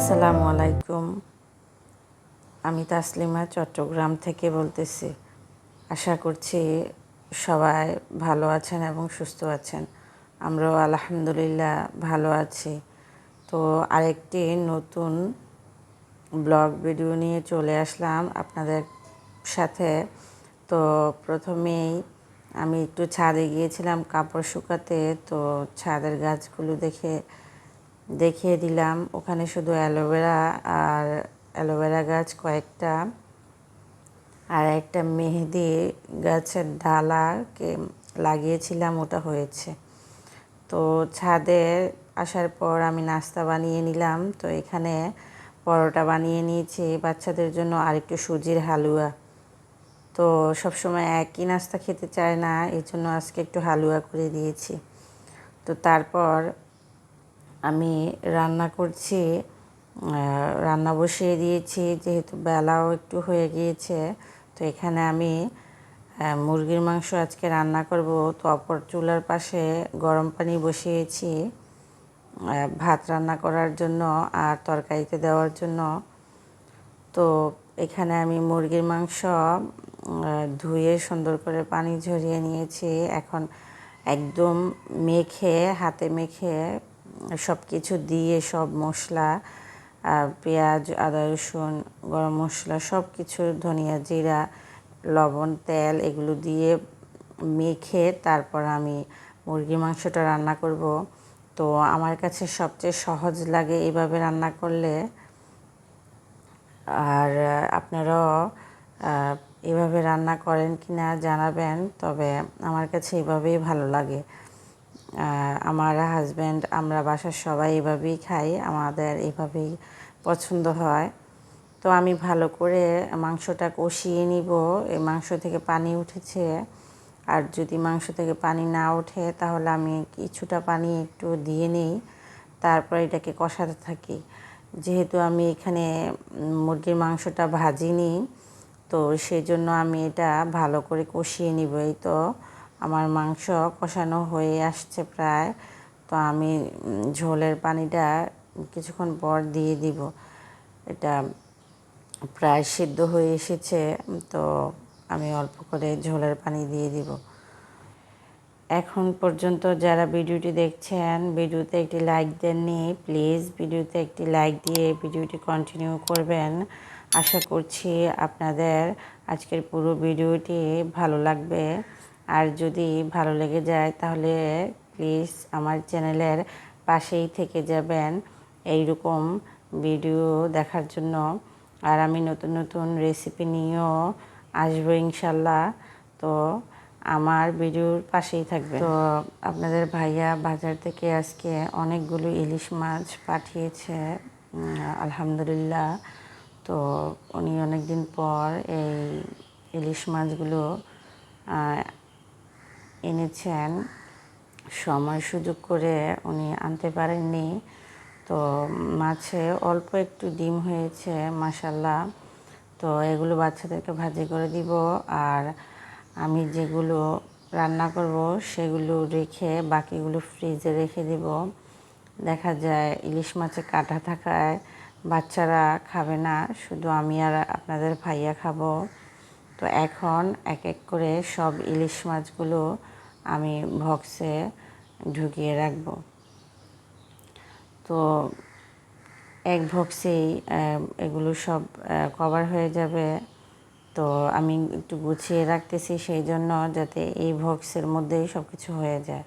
আসসালামু আলাইকুম। আমি তাসলিমা চট্টগ্রাম থেকে বলতেছি। আশা করছি সবাই ভালো আছেন এবং সুস্থ আছেন। আমরাও আলহামদুলিল্লাহ ভালো আছি। তো আরেকটি নতুন ব্লগ ভিডিও নিয়ে চলে আসলাম আপনাদের সাথে। তো প্রথমেই আমি একটু ছাদে গিয়েছিলাম কাপড় শুকাতে। তো ছাদের গাছগুলো দেখে দেখিয়ে দিলাম। ওখানে শুধু অ্যালোভেরা আর অ্যালোভেরা গাছ কয়েকটা আর একটা মেহেদি গাছের ডালাকে লাগিয়েছিলাম, ওটা হয়েছে। তো ছাদে আসার পর আমি নাস্তা বানিয়ে নিলাম। তো এখানে পরোটা বানিয়ে নিয়েছি। বাচ্চাদের জন্য আর একটু সুজির হালুয়া। তো সবসময় একই নাস্তা খেতে চায় না এই জন্য আজকে একটু হালুয়া করে দিয়েছি। তো তারপর আমি রান্না করছি রান্না বসিয়ে দিয়েছি, যেহেতু বেলাও একটু হয়ে গিয়েছে, তো এখানে আমি মুরগির মাংস আজকে রান্না করব। তো অপর চুলার পাশে গরম পানি বসিয়েছি ভাত রান্না করার জন্য আর তরকারিতে দেওয়ার জন্য। তো এখানে আমি মুরগির মাংস ধুয়ে সুন্দর করে পানি ঝরিয়ে নিয়েছি। এখন একদম মেখে, হাতে মেখে সব কিছু দিয়ে সব মশলা পেঁয়াজ, আদা, রসুন, গরম মশলা সব কিছু ধনিয়া জিরা, লবণ, তেল এগুলো দিয়ে মেখে তারপর আমি মুরগির মাংসটা রান্না করব। তো আমার কাছে সবচেয়ে সহজ লাগে এভাবে রান্না করলে। আর আপনারাও এভাবে রান্না করেন কি না জানাবেন, তবে আমার কাছে এভাবেই ভালো লাগে। আমার হাজব্যান্ড আমরা বাসার সবাই এভাবেই খাই, আমাদের এভাবেই পছন্দ হয়। তো আমি ভালো করে মাংসটা কষিয়ে নিব এই মাংস থেকে পানি উঠেছে। আর যদি মাংস থেকে পানি না ওঠে, তাহলে আমি কিছুটা পানি একটু দিয়ে নিই, তারপর এটাকে কষাতে থাকি। যেহেতু আমি এখানে মুরগির মাংসটা ভাজিনি, তো সেই জন্য আমি এটা ভালো করে কষিয়ে নিব, এই তো। আমার মাংস কষানো হয়ে আসছে প্রায়। তো আমি ঝোলের পানিটা কিছুক্ষণ পর দিয়ে দিব। এটা প্রায় সিদ্ধ হয়ে এসেছে, তো আমি অল্প করে ঝোলের পানি দিয়ে দিব। এখন পর্যন্ত যারা ভিডিওটি দেখছেন, ভিডিওতে একটি লাইক দেননি, প্লিজ ভিডিওতে একটি লাইক দিয়ে ভিডিওটি কন্টিনিউ করবেন। আশা করছি আপনাদের আজকের পুরো ভিডিওটি ভালো লাগবে। আর যদি ভালো লেগে যায়, তাহলে প্লিজ আমার চ্যানেলের পাশেই থেকে যাবেন এইরকম ভিডিও দেখার জন্য। আর আমি নতুন নতুন রেসিপি নিয়েও আসব ইনশাল্লাহ। তো আমার ভিডিওর পাশেই থাকবে তো আপনাদের ভাইয়া বাজার থেকে আজকে অনেকগুলো ইলিশ মাছ পাঠিয়েছে আলহামদুলিল্লাহ। তো উনি অনেক দিন পর এই ইলিশ মাছগুলো এনেছেন। সময় সুযোগ করে উনি আনতে পারেননি। তো মাছে অল্প একটু ডিম হয়েছে মাসাল্লাহ তো এগুলো বাচ্চাদেরকে ভাজি করে দিব। আর আমি যেগুলো রান্না করব, সেগুলো রেখে বাকিগুলো ফ্রিজে রেখে দিব। দেখা যায় ইলিশ মাছে কাটা থাকায় বাচ্চারা খাবে না, শুধু আমি আর আপনাদের ভাইয়া খাব। তো এখন এক এক করে সব ইলিশ মাছগুলো আমি বক্সে ঢুকিয়ে রাখব। তো এক বক্সেই এগুলো সব কভার হয়ে যাবে। তো আমি একটু গুছিয়ে রাখতেছি সেই জন্য যাতে এই বক্সের মধ্যেই সব কিছু হয়ে যায়।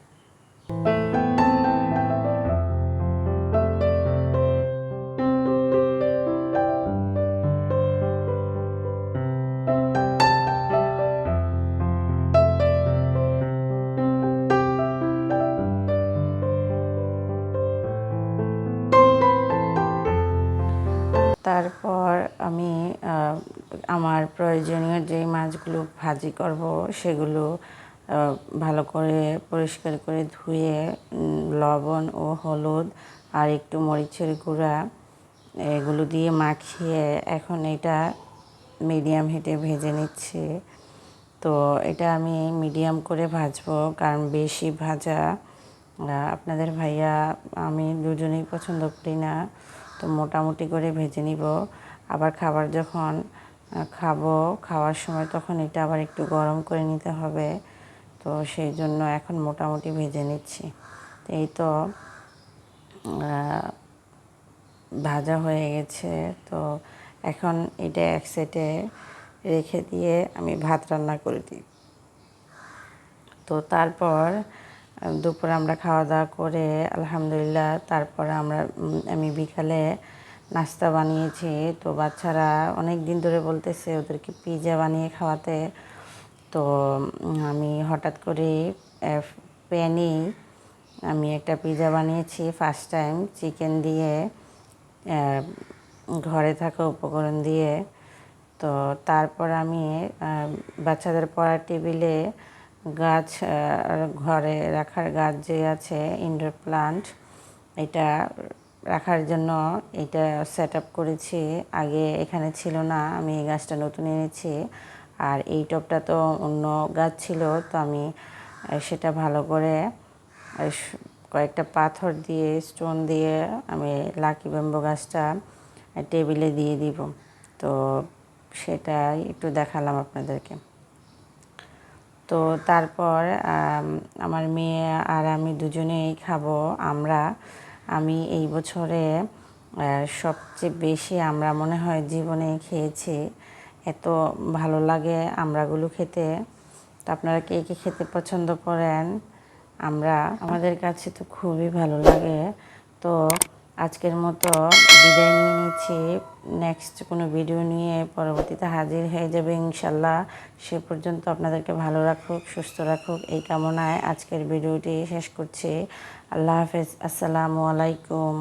তারপর আমি আমার প্রয়োজনীয় যে মাছগুলো ভাজি করব সেগুলো ভালো করে পরিষ্কার করে ধুয়ে লবণ ও হলুদ আর একটু মরিচের গুঁড়া এগুলো দিয়ে মাখিয়ে এখন এটা মিডিয়াম হিটে ভেজে নিচ্ছি। তো এটা আমি মিডিয়াম করে ভাজবো কারণ বেশি ভাজা আপনাদের ভাইয়া, আমি দুজনেই পছন্দ করি না। তো মোটামুটি করে ভেজে নিব। আবার খাবার যখন খাব, খাওয়ার সময় তখন এটা আবার একটু গরম করে নিতে হবে। তো সেই জন্য এখন মোটামুটি ভেজে নিচ্ছি। এই তো ভাজা হয়ে গেছে। তো এখন এটা এক সেটে রেখে দিয়ে আমি ভাত রান্না করে দিই। তো তারপর দুপুরে আমরা খাওয়া দাওয়া করে, আলহামদুলিল্লাহ, তারপর আমরা আমি বিকালে নাস্তা বানিয়েছি। তো বাচ্চারা অনেক দিন ধরে বলতেছে ওদেরকে পিৎজা বানিয়ে খাওয়াতে। তো আমি হঠাৎ করে প্যানেই আমি একটা পিৎজা বানিয়েছি ফার্স্ট টাইম চিকেন দিয়ে ঘরে থাকা উপকরণ দিয়ে। তো, তারপর আমি বাচ্চাদের পড়ার টেবিলে গাছ ঘরে রাখার গাছ যে আছে ইনডোর প্লান্ট এটা রাখার জন্য এটা সেট আপ করেছি। আগে এখানে ছিল না, আমি এই গাছটা নতুন এনেছি। আর এই টপটা তো অন্য গাছ ছিল, তো আমি সেটা ভালো করে কয়েকটা পাথর দিয়ে স্টোন দিয়ে আমি লাকি ব্যাম্বো গাছটা টেবিলে দিয়ে দিব। তো সেটাই একটু দেখালাম আপনাদেরকে। তো তারপর আমার মেয়ে আর আমি দুজনেই খাব। আমরা, আমি এই বছরে সবচেয়ে বেশি আমরা মনে হয় জীবনে খেয়েছি। এত ভালো লাগে আমরাগুলো খেতে। তো আপনারা কে কে খেতে পছন্দ করেন? আমরা, আমাদের কাছে তো খুবই ভালো লাগে। তো আজকের মতো বিদায় নিয়ে নিচ্ছি। নেক্সট কোনো ভিডিও নিয়ে পরবর্তীতে হাজির হয়ে যাবে ইনশাল্লাহ সে পর্যন্ত আপনাদেরকে ভালো রাখুক, সুস্থ রাখুক, এই কামনায় আজকের ভিডিওটি শেষ করছি। আল্লাহ হাফেজ, আসসালামু আলাইকুম।